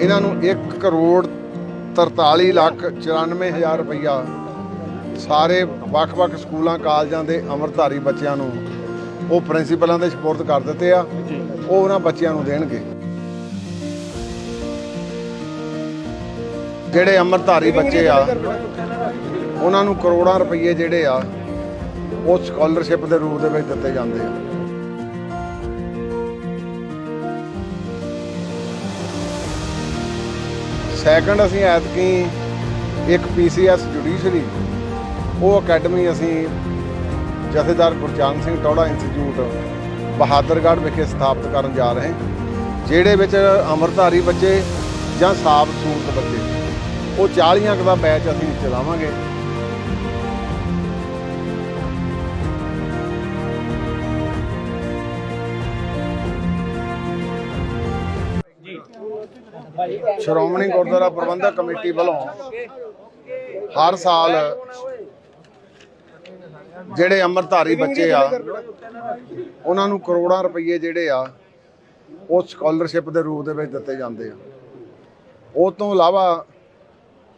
ਇਹਨਾਂ ਨੂੰ 1 ਕਰੋੜ 43 ਲੱਖ 94 ਹਜ਼ਾਰ ਰੁਪਈਆ ਸਾਰੇ ਵੱਖ-ਵੱਖ ਸਕੂਲਾਂ ਕਾਲਜਾਂ ਦੇ ਅੰਮ੍ਰਿਤਧਾਰੀ ਬੱਚਿਆਂ ਨੂੰ ਉਹ ਪ੍ਰਿੰਸੀਪਲਾਂ ਦੇ ਸਪੁਰਦ ਕਰ ਦਿੱਤੇ ਆ। ਉਹ ਉਹਨਾਂ ਬੱਚਿਆਂ ਨੂੰ ਦੇਣਗੇ। ਜਿਹੜੇ ਅੰਮ੍ਰਿਤਧਾਰੀ ਬੱਚੇ ਆ ਉਹਨਾਂ ਨੂੰ ਕਰੋੜਾਂ ਰੁਪਏ ਜਿਹੜੇ ਆ ਉਹ ਸਕਾਲਰਸ਼ਿਪ ਦੇ ਰੂਪ ਦੇ ਵਿੱਚ ਦਿੱਤੇ ਜਾਂਦੇ ਆ। ਸੈਕੰਡ ਅਸੀਂ ਐਤਕੀ ਇੱਕ ਪੀਸੀਐਸ ਜੁਡੀਸ਼ਰੀ ਉਹ ਅਕੈਡਮੀ ਅਸੀਂ ਜਥੇਦਾਰ ਗੁਰਚਰਨ ਸਿੰਘ ਟੌੜਾ ਇੰਸਟੀਚਿਊਟ ਬਹਾਦਰਗੜ੍ਹ ਵਿਖੇ ਸਥਾਪਿਤ ਕਰਨ ਜਾ ਰਹੇ ਜਿਹੜੇ ਵਿੱਚ ਅੰਮ੍ਰਿਤਧਾਰੀ ਬੱਚੇ ਜਾਂ ਸਾਫ਼ ਸੂਰਤ ਬੱਚੇ, ਉਹ 40 ਅੰਕ ਦਾ ਬੈਚ ਅਸੀਂ ਚਲਾਵਾਂਗੇ। ਸ਼੍ਰੋਮਣੀ ਗੁਰਦੁਆਰਾ ਪ੍ਰਬੰਧਕ ਕਮੇਟੀ ਵੱਲੋਂ ਹਰ ਸਾਲ ਜਿਹੜੇ ਅੰਮ੍ਰਿਤਧਾਰੀ ਬੱਚੇ ਆ, ਉਹਨਾਂ ਨੂੰ ਕਰੋੜਾਂ ਰੁਪਏ ਜਿਹੜੇ ਆ, ਉਹ ਸਕਾਲਰਸ਼ਿਪ ਦੇ ਰੂਪ ਦੇ ਵਿੱਚ ਦਿੱਤੇ ਜਾਂਦੇ ਆ। ਉਹ ਤੋਂ ਇਲਾਵਾ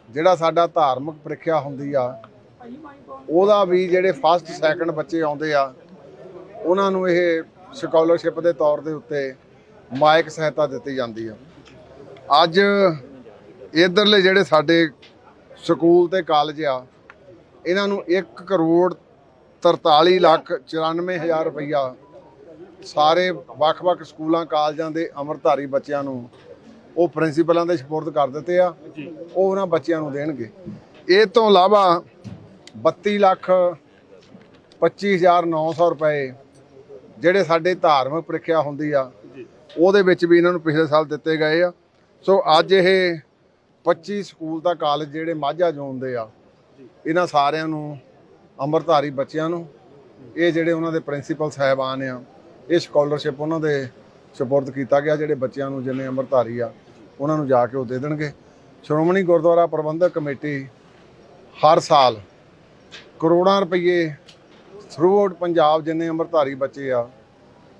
ਜਿਹੜਾ ਸਾਡਾ ਧਾਰਮਿਕ ਪ੍ਰੀਖਿਆ ਹੁੰਦੀ ਆ, ਉਹਦਾ ਵੀ ਜਿਹੜੇ ਫਸਟ ਸੈਕੰਡ ਬੱਚੇ ਆਉਂਦੇ ਆ, ਉਹਨਾਂ ਨੂੰ ਇਹ ਸਕਾਲਰਸ਼ਿਪ ਦੇ ਤੌਰ ਦੇ ਉੱਤੇ ਮਾਇਕ ਸਹਾਇਤਾ ਦਿੱਤੀ ਜਾਂਦੀ ਆ। ਅੱਜ ਇਧਰਲੇ ਜਿਹੜੇ ਸਾਡੇ ਸਕੂਲ ਤੇ ਕਾਲਜ ਆ, ਇਹਨਾਂ ਨੂੰ 1 ਕਰੋੜ 43 ਲੱਖ 94 ਹਜ਼ਾਰ ਰੁਪਈਆ ਸਾਰੇ ਵੱਖ-ਵੱਖ ਸਕੂਲਾਂ, ਕਾਲਜਾਂ ਦੇ ਅੰਮ੍ਰਿਤਧਾਰੀ ਬੱਚਿਆਂ ਨੂੰ ਉਹ ਪ੍ਰਿੰਸੀਪਲਾਂ ਦੇ ਸਪੁਰਦ ਕਰ ਦਿੱਤੇ ਆ, ਉਹ ਉਹਨਾਂ ਬੱਚਿਆਂ ਨੂੰ ਦੇਣਗੇ। ਇਹ ਤੋਂ ਇਲਾਵਾ 32 ਲੱਖ 25900 ਰੁਪਏ ਜਿਹੜੇ ਸਾਡੇ ਧਾਰਮਿਕ ਪ੍ਰੀਖਿਆ ਹੁੰਦੀ ਆ, ਉਹਦੇ ਵਿੱਚ ਵੀ ਇਹਨਾਂ ਨੂੰ ਪਿਛਲੇ ਸਾਲ ਦਿੱਤੇ ਗਏ ਆ। ਸੋ ਅੱਜ ਇਹ 25 ਸਕੂਲ ਦਾ ਕਾਲਜ ਜਿਹੜੇ ਮਾਝਾ ਜ਼ੋਨ ਦੇ ਆ ਇਹਨਾਂ ਸਾਰਿਆਂ ਨੂੰ ਅੰਮ੍ਰਿਤਧਾਰੀ ਬੱਚਿਆਂ ਨੂੰ ਇਹ ਜਿਹੜੇ ਉਹਨਾਂ ਦੇ ਪ੍ਰਿੰਸੀਪਲ ਸਾਹਿਬਾਨ ਆ ਇਹ ਸਕਾਲਰਸ਼ਿਪ ਉਹਨਾਂ ਦੇ ਸਪੁਰਦ ਕੀਤਾ ਗਿਆ ਜਿਹੜੇ ਬੱਚਿਆਂ ਨੂੰ ਜਿੰਨੇ ਅੰਮ੍ਰਿਤਧਾਰੀ ਆ ਉਹਨਾਂ ਨੂੰ ਜਾ ਕੇ ਉਹ ਦੇ ਦੇਣਗੇ। ਸ਼੍ਰੋਮਣੀ ਗੁਰਦੁਆਰਾ ਪ੍ਰਬੰਧਕ ਕਮੇਟੀ ਹਰ ਸਾਲ ਕਰੋੜਾਂ ਰੁਪਏ ਥਰੂ ਆਊਟ ਪੰਜਾਬ ਜਿੰਨੇ ਅੰਮ੍ਰਿਤਧਾਰੀ ਬੱਚੇ ਆ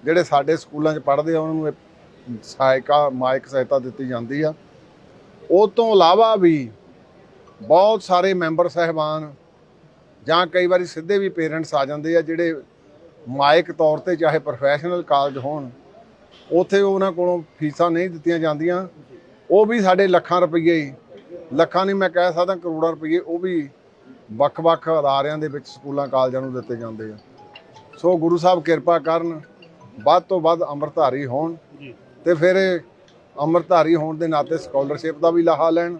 ਜਿਹੜੇ ਸਾਡੇ ਸਕੂਲਾਂ 'ਚ ਪੜ੍ਹਦੇ ਆ ਉਹਨਾਂ ਨੂੰ ਸਹਾਇਕਾ, ਮਾਇਕ ਸਹਾਇਤਾ ਦਿੱਤੀ ਜਾਂਦੀ ਆ। ਉਹ ਤੋਂ ਇਲਾਵਾ ਵੀ ਬਹੁਤ ਸਾਰੇ ਮੈਂਬਰ ਸਹਿਬਾਨ ਜਾਂ ਕਈ ਵਾਰੀ ਸਿੱਧੇ ਵੀ ਪੇਰੈਂਟਸ ਆ ਜਾਂਦੇ ਆ, ਜਿਹੜੇ ਮਾਇਕ ਤੌਰ ਤੇ ਚਾਹੇ ਪ੍ਰੋਫੈਸ਼ਨਲ ਕਾਲਜ ਹੋਣ, ਉੱਥੇ ਉਹਨਾਂ ਕੋਲੋਂ ਫੀਸਾਂ ਨਹੀਂ ਦਿੱਤੀਆਂ ਜਾਂਦੀਆਂ। ਉਹ ਵੀ ਸਾਡੇ ਲੱਖਾਂ ਰੁਪਏ ਲੱਖਾਂ ਨਹੀਂ ਮੈਂ ਕਹਿ ਸਕਦਾ, ਕਰੋੜਾਂ ਰੁਪਏ ਉਹ ਵੀ ਵੱਖ-ਵੱਖ ਅਦਾਰਿਆਂ ਦੇ ਵਿੱਚ ਸਕੂਲਾਂ, ਕਾਲਜਾਂ ਨੂੰ ਦਿੱਤੇ ਜਾਂਦੇ ਆ। ਸੋ ਗੁਰੂ ਸਾਹਿਬ ਕਿਰਪਾ ਕਰਨ, ਵੱਧ ਤੋਂ ਵੱਧ ਅੰਮ੍ਰਿਤਧਾਰੀ ਹੋਣ। ਤੇ ਫਿਰ ਅੰਮ੍ਰਿਤਧਾਰੀ ਹੋਣ ਦੇ ਨਾਤੇ ਸਕਾਲਰਸ਼ਿਪ ਦਾ ਵੀ ਲਾਹਾ ਲੈਣ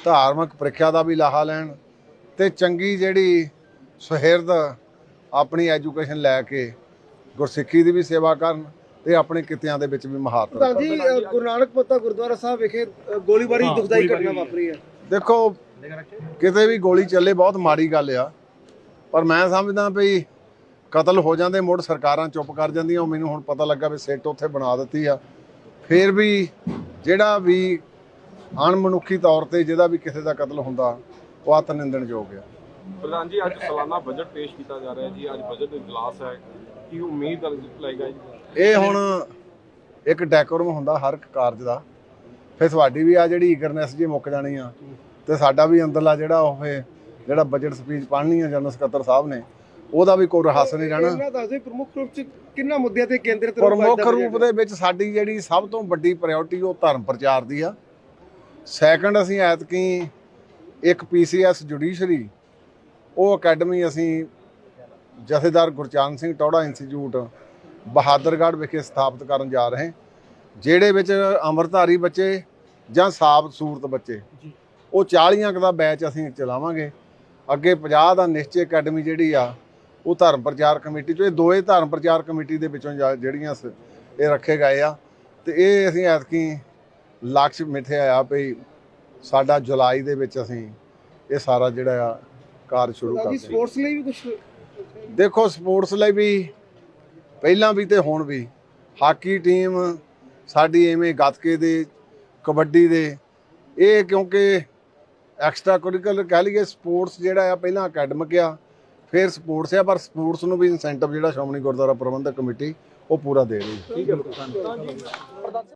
ਧਾਰਮਿਕ ਪ੍ਰੀਖਿਆ ਦਾ ਵੀ ਲਾਹਾ ਲੈਣ ਤੇ ਚੰਗੀ ਜਿਹੜੀ ਸੁਹਿਰਦ ਆਪਣੀ ਐਜੂਕੇਸ਼ਨ ਲੈ ਕੇ ਗੁਰਸਿੱਖੀ ਦੀ ਵੀ ਸੇਵਾ ਕਰਨ ਤੇ ਆਪਣੇ ਕਿੱਤਿਆਂ ਦੇ ਵਿੱਚ ਵੀ ਮਹਾਰਤ ਰੱਖਣ। ਜੀ ਗੁਰੂ ਨਾਨਕ ਪਤਾ ਗੁਰਦੁਆਰਾ ਸਾਹਿਬ ਵਿਖੇ ਗੋਲੀਬਾਰੀ ਦੁਖਦਾਈ ਘਟਨਾ ਵਾਪਰੀ ਹੈ। ਦੇਖੋ ਕਿਤੇ ਵੀ ਗੋਲੀ ਚੱਲੇ ਬਹੁਤ ਮਾੜੀ ਗੱਲ ਆ ਪਰ ਮੈਂ ਸਮਝਦਾ ਵੀ ਕਤਲ ਹੋ ਜਾਂਦੇ ਮੁੜ ਸਰਕਾਰਾਂ ਚੁੱਪ ਕਰ ਜਾਂਦੀਆਂ ਉਹ ਮੈਨੂੰ ਹੁਣ ਪਤਾ ਲੱਗਾ ਵੀ ਸਿੱਟ ਉੱਥੇ ਬਣਾ ਦਿੱਤੀ ਆ। ਫੇਰ ਵੀ ਜਿਹੜਾ ਵੀ ਅਣਮਨੁੱਖੀ ਤੌਰ ਤੇ ਜਿਹਦਾ ਵੀ ਕਿਸੇ ਦਾ ਕਤਲ ਹੁੰਦਾ ਉਹ ਅਤ ਨਿੰਦਣਯੋਗ ਆ। ਪ੍ਰਧਾਨ ਜੀ ਅੱਜ ਸਾਲਾਨਾ ਬਜਟ ਪੇਸ਼ ਕੀਤਾ ਜਾ ਰਿਹਾ ਜੀ ਅੱਜ ਬਜਟ ਇਜਲਾਸ ਹੈ। ਕੀ ਉਮੀਦ ਲਾਏਗਾ ਜੀ? ਇਹ ਹੁਣ ਇੱਕ ਡੈਕੋਰਮ ਹੁੰਦਾ ਹਰ ਇੱਕ ਕਾਰਜ ਦਾ। ਫਿਰ ਤੁਹਾਡੀ ਵੀ ਆ ਜਿਹੜੀ ਈਗਰਨੈਸ ਜੀ ਮੁੱਕ ਜਾਣੀ ਆ। ਤੇ ਸਾਡਾ ਵੀ ਅੰਦਰਲਾ ਜਿਹੜਾ ਉਹ ਜਿਹੜਾ ਬਜਟ ਸਪੀਚ ਪੜ੍ਹਨੀ ਆ ਜਨਰਲ ਸਕੱਤਰ ਸਾਹਿਬ ਨੇ ਉਹਦਾ ਵੀ ਕੋਈ ਰਹੱਸ ਨਹੀਂ ਰਹਿਣਾ। ਇਹਨਾਂ ਦੱਸਦੇ ਪ੍ਰਮੁੱਖ ਰੂਪ ਚ ਕਿੰਨਾ ਮੁੱਦਿਆਂ ਤੇ ਕੇਂਦਰਿਤ ਰੂਪ ਪ੍ਰਮੁੱਖ ਰੂਪ ਦੇ ਵਿੱਚ ਸਾਡੀ ਜਿਹੜੀ ਸਭ ਤੋਂ ਵੱਡੀ ਪ੍ਰਾਇੋਰਟੀ ਉਹ ਧਰਮ ਪ੍ਰਚਾਰ ਦੀ ਆ। ਸੈਕੰਡ ਅਸੀਂ ਐਤਕੀ ਇੱਕ ਪੀਸੀਐਸ ਜੁਡੀਸ਼ਰੀ ਉਹ ਅਕੈਡਮੀ ਅਸੀਂ ਜਥੇਦਾਰ ਗੁਰਚਰਨ ਸਿੰਘ ਟੌੜਾ ਇੰਸਟੀਚਿਊਟ ਬਹਾਦਰਗੜ੍ਹ ਵਿਖੇ ਸਥਾਪਿਤ ਕਰਨ ਜਾ ਰਹੇ ਜਿਹੜੇ ਵਿੱਚ ਅੰਮ੍ਰਿਤਧਾਰੀ ਬੱਚੇ ਜਾਂ ਸਾਬ ਸੂਰਤ ਬੱਚੇ। ਉਹ 40 ਕੁ ਦਾ ਬੈਚ ਅਸੀਂ ਚਲਾਵਾਂਗੇ। ਅੱਗੇ 50 ਦਾ ਨਿਸ਼ਚੈ ਅਕੈਡਮੀ ਜਿਹੜੀ ਆ ਉਹ ਧਰਮ ਪ੍ਰਚਾਰ ਕਮੇਟੀ ਚੋਂ ਇਹ ਦੋਏ ਧਰਮ ਪ੍ਰਚਾਰ ਕਮੇਟੀ ਦੇ ਵਿੱਚੋਂ ਜਿਹੜੀਆਂ ਇਹ ਰੱਖੇ ਗਏ ਆ। ਤੇ ਇਹ ਅਸੀਂ ਐਤਕੀ ਲਕਸ਼ ਮਿੱਥਿਆ ਆ ਵੀ ਸਾਡਾ ਜੁਲਾਈ ਦੇ ਵਿੱਚ ਅਸੀਂ ਇਹ ਸਾਰਾ ਜਿਹੜਾ ਆ ਕਾਰਜ ਸ਼ੁਰੂ ਕਰਦੇ ਸਪੋਰਟਸ ਲਈ ਵੀ ਕੁਝ ਦੇਖੋ ਸਪੋਰਟਸ ਲਈ ਵੀ ਪਹਿਲਾਂ ਵੀ ਤੇ ਹੁਣ ਵੀ। ਹਾਕੀ ਟੀਮ ਸਾਡੀ ਐਵੇਂ ਗੱਤਕੇ ਦੇ ਕਬੱਡੀ ਦੇ। ਇਹ ਕਿਉਂਕਿ ਐਕਸਟਰਾ ਕੁਰਿਕੂਲਰ ਕਹਿ ਲਈਏ ਸਪੋਰਟਸ ਜਿਹੜਾ ਆ ਪਹਿਲਾਂ ਅਕੈਡਮਿਕ ਆ। ਫਿਰ ਸਪੋਰਟਸ ਆ, ਪਰ ਸਪੋਰਟਸ ਨੂੰ ਵੀ ਇਨਸੈਂਟਿਵ ਜਿਹੜਾ ਸ਼੍ਰੋਮਣੀ ਗੁਰਦੁਆਰਾ ਪ੍ਰਬੰਧਕ ਕਮੇਟੀ ਉਹ ਪੂਰਾ ਦੇ ਰਹੀ ਹੈ।